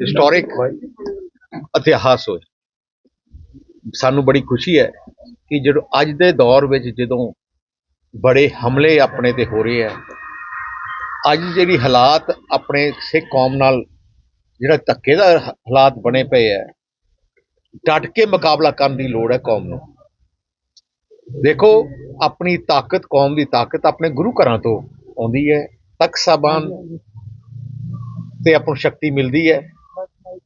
Historic ਇਤਿਹਾਸ ਹੋਏ। ਸਾਨੂੰ ਬੜੀ ਖੁਸ਼ੀ ਹੈ ਕਿ ਜਦੋਂ ਅੱਜ ਦੇ ਦੌਰ ਵਿੱਚ ਜਦੋਂ ਬੜੇ ਹਮਲੇ ਆਪਣੇ ਤੇ ਹੋ ਰਹੇ ਆ ਅੱਜ ਜਿਹੜੀ ਹਾਲਾਤ ਆਪਣੇ ਸਿੱਖ ਕੌਮ ਨਾਲ ਜਿਹੜਾ ਧੱਕੇ ਦਾ ਹਾਲਾਤ ਬਣੇ ਪਏ ਆ ਡਟ ਕੇ ਮੁਕਾਬਲਾ ਕਰਨ ਦੀ ਲੋੜ ਹੈ ਕੌਮ ਨੂੰ। ਦੇਖੋ, ਆਪਣੀ ਤਾਕਤ, ਕੌਮ ਦੀ ਤਾਕਤ ਆਪਣੇ ਗੁਰੂ ਘਰਾਂ ਤੋਂ ਆਉਂਦੀ ਹੈ, ਤਖਤ ਸਾਹਿਬਾਨ ਤੇ ਆਪਾਂ ਨੂੰ ਸ਼ਕਤੀ ਮਿਲਦੀ ਹੈ।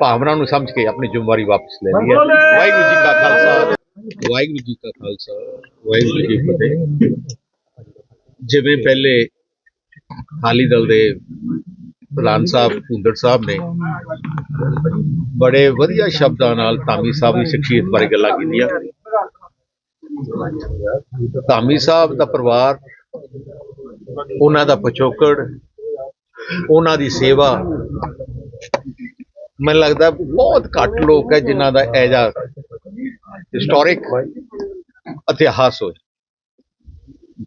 ਭਾਵਨਾ ਨੂੰ ਸਮਝ ਕੇ ਆਪਣੀ ਜ਼ਿੰਮੇਵਾਰੀ ਵਾਪਸ ਲੈ ਲਈ ਹੈ। ਵਾਹਿਗੁਰੂ ਜੀ ਕਾ ਖਾਲਸਾ। ਵਾਹਿਗੁਰੂ ਜੀ ਕਾ ਖਾਲਸਾ। ਵਾਹਿਗੁਰੂ ਜੀ ਕੀ ਫਤਿਹ। ਜਿਵੇਂ ਪਹਿਲੇ ਅਕਾਲੀ ਦਲ ਦੇ ਪ੍ਰਧਾਨ ਸਾਹਿਬ ਭੁੰਦੜ ਸਾਹਿਬ ਨੇ ਬੜੇ ਵਧੀਆ ਸ਼ਬਦਾਂ ਨਾਲ ਧਾਮੀ ਸਾਹਿਬ ਦੀ ਸ਼ਖਸੀਅਤ ਬਾਰੇ ਗੱਲਾਂ ਕੀਤੀਆਂ। ਧਾਮੀ ਸਾਹਿਬ ਦਾ ਪਰਿਵਾਰ ਉਹਨਾਂ ਦਾ ਪਿਛੋਕੜ ਉਹਨਾਂ ਦੀ ਸੇਵਾ ਮੈਨੂੰ ਲੱਗਦਾ ਬਹੁਤ ਘੱਟ ਲੋਕ ਹੈ ਜਿਨ੍ਹਾਂ ਦਾ ਇਹ ਐਜਾ ਹਿਸਟੋਰਿਕ ਇਤਿਹਾਸ ਹੋਏ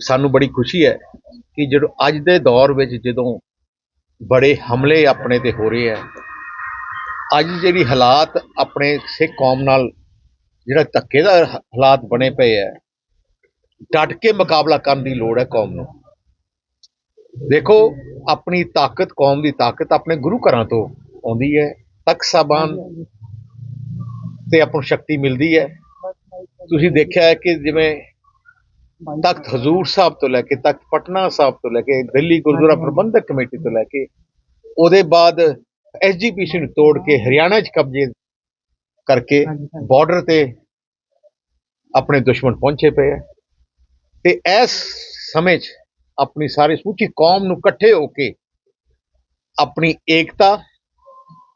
ਸਾਨੂੰ ਬੜੀ ਖੁਸ਼ੀ ਹੈ ਕਿ ਜਦੋਂ ਅੱਜ ਦੇ ਦੌਰ ਵਿੱਚ ਜਦੋਂ ਬੜੇ ਹਮਲੇ ਆਪਣੇ ਤੇ ਹੋ ਰਹੇ ਆ ਅੱਜ ਜਿਹੜੀ ਹਾਲਾਤ ਆਪਣੇ ਸਿੱਖ ਕੌਮ ਨਾਲ ਜਿਹੜਾ ਧੱਕੇ ਦਾ ਹਾਲਾਤ ਬਣੇ ਪਏ ਆ ਡਟ ਕੇ ਮੁਕਾਬਲਾ ਕਰਨ ਦੀ ਲੋੜ ਹੈ ਕੌਮ ਨੂੰ। ਦੇਖੋ, ਆਪਣੀ ਤਾਕਤ ਕੌਮ ਦੀ ਤਾਕਤ ਆਪਣੇ ਗੁਰੂ ਘਰਾਂ ਤੋਂ ਆਉਂਦੀ ਹੈ। ਤਖਤ ਸਾਹਿਬਾਨ ਤੇ ਆਪਾਂ ਨੂੰ ਸ਼ਕਤੀ ਮਿਲਦੀ ਹੈ। ਤੁਸੀਂ ਦੇਖਿਆ ਹੈ ਕਿ ਜਿਵੇਂ ਤਖਤ ਹਜ਼ੂਰ ਸਾਹਿਬ ਤੋਂ ਲੈ ਕੇ ਤਖਤ ਪਟਨਾ ਸਾਹਿਬ ਤੋਂ ਲੈ ਕੇ ਦਿੱਲੀ ਗੁਰਦੁਆਰਾ ਪ੍ਰਬੰਧਕ ਕਮੇਟੀ ਤੋਂ ਲੈ ਕੇ ਉਹਦੇ ਬਾਅਦ ਐਸਜੀਪੀਸੀ ਨੂੰ ਤੋੜ ਕੇ ਹਰਿਆਣਾ 'ਚ ਕਬਜ਼ੇ ਕਰਕੇ ਬਾਰਡਰ ਤੇ ਆਪਣੇ ਦੁਸ਼ਮਣ ਪਹੁੰਚੇ ਪਏ ਆ ਤੇ ਇਸ ਸਮੇਂ 'ਚ ਆਪਣੀ ਸਾਰੀ ਸਮੁੱਚੀ ਕੌਮ ਨੂੰ ਇਕੱਠੇ ਹੋ ਕੇ ਆਪਣੀ ਏਕਤਾ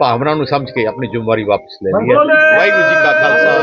ਭਾਵਨਾ ਨੂੰ ਸਮਝ ਕੇ ਆਪਣੀ ਜ਼ਿੰਮੇਵਾਰੀ ਵਾਪਸ ਲੈ ਲਈ ਹੈ। ਵਾਹਿਗੁਰੂ ਜੀ ਕਾ ਖਾਲਸਾ।